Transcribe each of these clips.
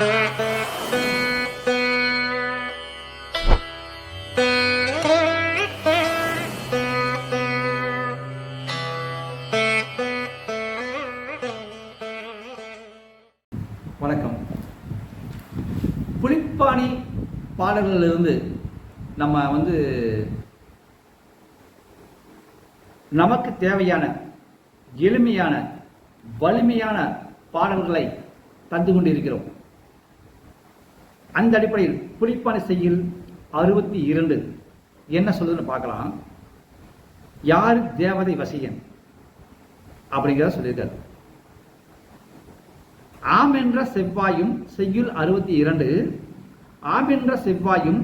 வணக்கம். புலிப்பாணி பாடல்களிலிருந்து நம்ம வந்து நமக்கு தேவையான எளிமையான வலிமையான பாடல்களை தந்து கொண்டிருக்கிறோம். அந்த அடிப்படையில் புலிப்பாணி செய்யில் அறுபத்தி இரண்டு. என்ன சொல்லுதுன்னு பார்க்கலாம். யார் தேவதை வசியன் அப்படிங்கிறத சொல்லியிருக்காரு. ஆம் என்ற செவ்வாயும் செய்யுள் அறுபத்தி இரண்டு. ஆம் என்ற செவ்வாயும்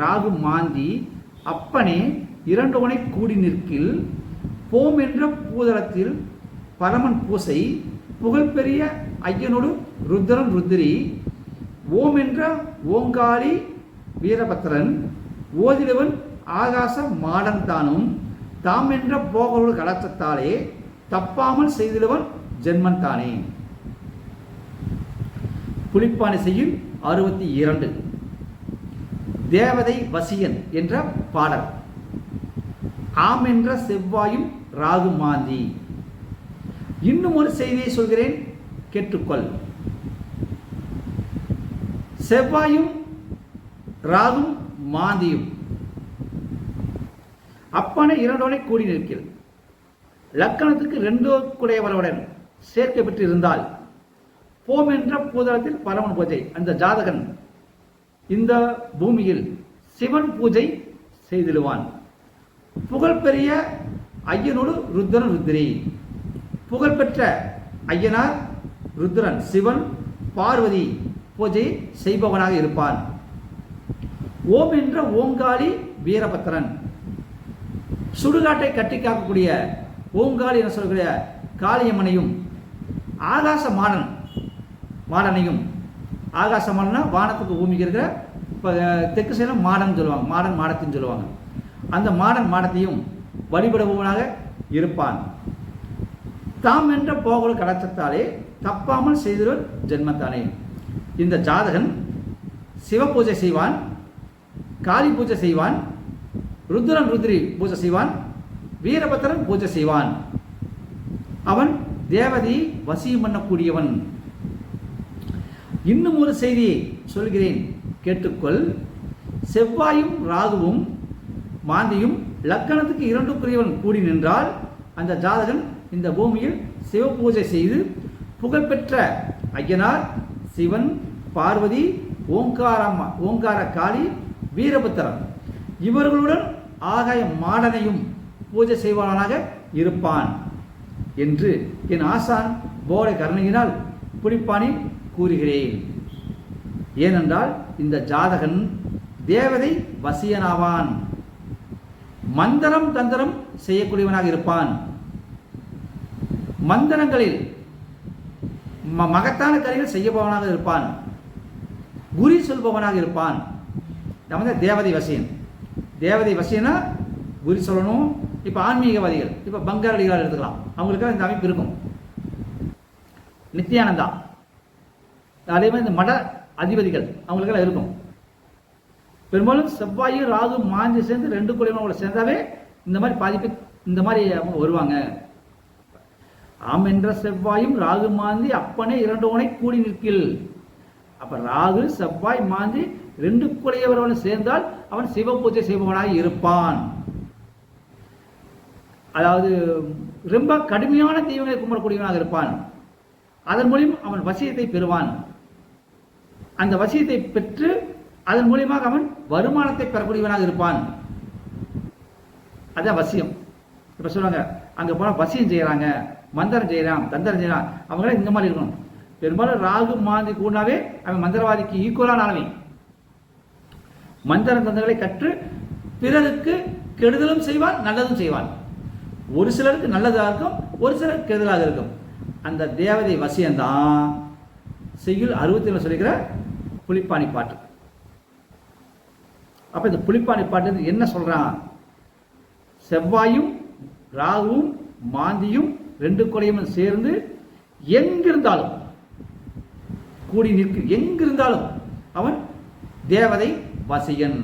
ராகு மாந்தி அப்பனே இரண்டோனை கூடி நிற்கில் போம் என்ற பூதளத்தில் பரமன் பூசை புகழ்பெரிய ஐயனோடு ருத்ரன் ருத்ரி ஓம் என்ற ஓங்காரி வீரபத்திரன் ஓதிடுவன் ஆகாச மாடன் தானும் தாம் என்ற போகரோடு கலச்சத்தாலே தப்பாமல் செய்திடுவன் ஜென்மன் தானே புலிப்பானை செய்யும் அறுபத்தி இரண்டு. தேவதை வசியன் என்ற பாடல். ஆம் என்ற செவ்வாயும் ராகு மாந்தி. இன்னும் ஒரு செய்தியை சொல்கிறேன் கேட்டுக்கொள். செவ்வாயும் ராகும் மாந்தியும். அப்பனை இரண்டோடை கூடி நிற்கிறது லக்கணத்துக்கு ரெண்டோ குடையவர்களுடன் சேர்க்கை பெற்று இருந்தால் போம் என்ற பூதளத்தில் பரமன் பூஜை அந்த ஜாதகன் இந்த பூமியில் சிவன் பூஜை செய்திடுவான். புகழ்பெரிய ஐயனோடு ருத்ரன் ருத்ரி. புகழ்பெற்ற ஐயனார் ருத்ரன் சிவன் பார்வதி. பூஜை செய்பவனாக இருப்பான். ஓம் என்ற ஓங்காளி வீரபத்திரன் சுடுகாட்டை கட்டி காக்கக்கூடிய ஓங்காளி என சொல்லக்கூடிய காளியம்மனையும் ஆகாச மாடன் மாடனையும் ஆகாச மாடனா வானத்துக்கு பூமிக்கு இருக்கிற இப்போ தெற்கு சைடில் மாடன் சொல்லுவாங்க மாடன் மாடத்தின்னு சொல்லுவாங்க. அந்த மாடன் மாடத்தையும் வழிபடுபவனாக இருப்பான். தாம் என்ற போகல கடாச்சத்தாலே தப்பாமல் செய்தவர் ஜென்மத்தானே. இந்த ஜாதகன் சிவ பூஜை செய்வான் காளி பூஜை செய்வான் ருத்ரன் ருத்ரி பூஜை செய்வான் வீரபத்திரன் பூஜை செய்வான். அவன் தேவதி வசியம் பண்ணக்கூடியவன். இன்னும் ஒரு செய்தியை சொல்கிறேன் கேட்டுக்கொள். செவ்வாயும் ராகுவும் மாந்தியும் லக்கணத்துக்கு இரண்டுக்குரியவன் கூடி நின்றால் அந்த ஜாதகன் இந்த பூமியில் சிவ பூஜை செய்து புகழ்பெற்ற ஐயனார் சிவன் பார்வதி ஓங்காரம்மா ஓங்கார காளி வீரபுத்திரன். இவர்களுடன் ஆகாய மாடனையும் பூஜை செய்வானாக இருப்பான் என்று என் ஆசான் போரை கருணையினால் புடிப்பானி கூறுகிறேன். ஏனென்றால் இந்த ஜாதகன் தேவதை வசியனாவான். மந்திரம் தந்திரம் செய்யக்கூடியவனாக இருப்பான். மந்திரங்களில் ம- மகத்தான கரைகள் செய்யபவனாக இருப்பான். குறி சொல்பவனாக இருப்பான். நம்ம தேவதை வசியன் தேவதை வசியனா குறி சொல்லணும். இப்போ ஆன்மீகவாதிகள் இப்போ பங்காரடிகளால் எடுத்துக்கலாம். அவங்களுக்கு இந்த அமைப்பு இருக்கும். நித்யானந்தா அதே மாதிரி இந்த மட அதிபதிகள் அவங்களுக்கெல்லாம் இருக்கும். பெரும்பாலும் செவ்வாயும் ராகு மாஞ்சி சேர்ந்து ரெண்டு குடியும் சேர்ந்தாவே இந்த மாதிரி பாதிப்பு இந்த மாதிரி அவங்க வருவாங்க. ஆம் என்ற செவ்வாயும் ராகு மாந்தி அப்பனே இரண்டோனை கூடி நிற்கில். அப்ப ராகு செவ்வாய் மாந்தி ரெண்டு குடையவர்களும் சேர்ந்தால் அவன் சிவ பூஜை செய்பவனாக இருப்பான். அதாவது ரொம்ப கடுமையான தெய்வங்களை கும்பிடக்கூடியவனாக இருப்பான். அதன் மூலியம் அவன் வசியத்தை பெறுவான். அந்த வசியத்தை பெற்று அதன் மூலியமாக அவன் வருமானத்தை பெறக்கூடியவனாக இருப்பான். அதான் வசியம். இப்போ சொல்லுவாங்க அங்கே போனால் வசியம் செய்கிறாங்க மந்திரம் ஜெயராம் தந்திரம் ஜெயராம் அவங்களாம் இந்த மாதிரி இருக்கணும். பெரும்பாலும் ராகு மாந்தி கூடாவே அவன் மந்திரவாதிக்கு ஈக்குவலான ஆனவன் மந்திர தந்திரங்களை கற்று பிறருக்கு கெடுதலும் செய்வான் நல்லதும் செய்வான். ஒரு சிலருக்கு நல்லதாக இருக்கும் ஒரு சிலருக்கு கெடுதலாக இருக்கும். அந்த தேவதை வசியம்தான் செய்யுள் அறுபத்தி ஒன்று சொல்லிக்கிற புளிப்பாணி பாட்டு. அப்ப இந்த புளிப்பாணி பாட்டு என்ன சொல்றான்? செவ்வாயும் ராகுவும் மாந்தியும் ரெண்டு கொடையும் சேர்ந்து எங்கிருந்தாலும் கூடி நிற்கும் எங்கிருந்தாலும் அவன் தேவதை வசியன்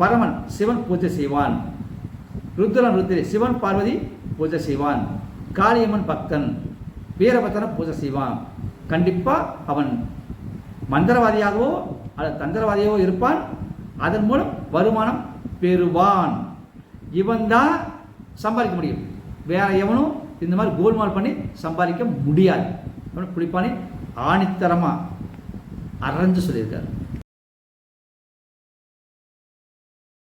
பரமன் சிவன் பூஜை செய்வான் ருத்ரன் ருத்ரி சிவன் பார்வதி பூஜை செய்வான் காளியம்மன் பக்தன் வீரபத்திரன் பூஜை செய்வான். கண்டிப்பாக அவன் மந்திரவாதியாகவோ அல்லது தந்திரவாதியாகவோ இருப்பான். அதன் மூலம் வருமானம் பெறுவான். இவன் தான் சம்பாதிக்க முடியும். வேற எவனும் இந்த மாதிரி கோல்மால் பண்ணி சம்பாதிக்க முடியாது. புளிப்பானி ஆணித்தரமாக அரைஞ்சு சொல்லியிருக்காரு.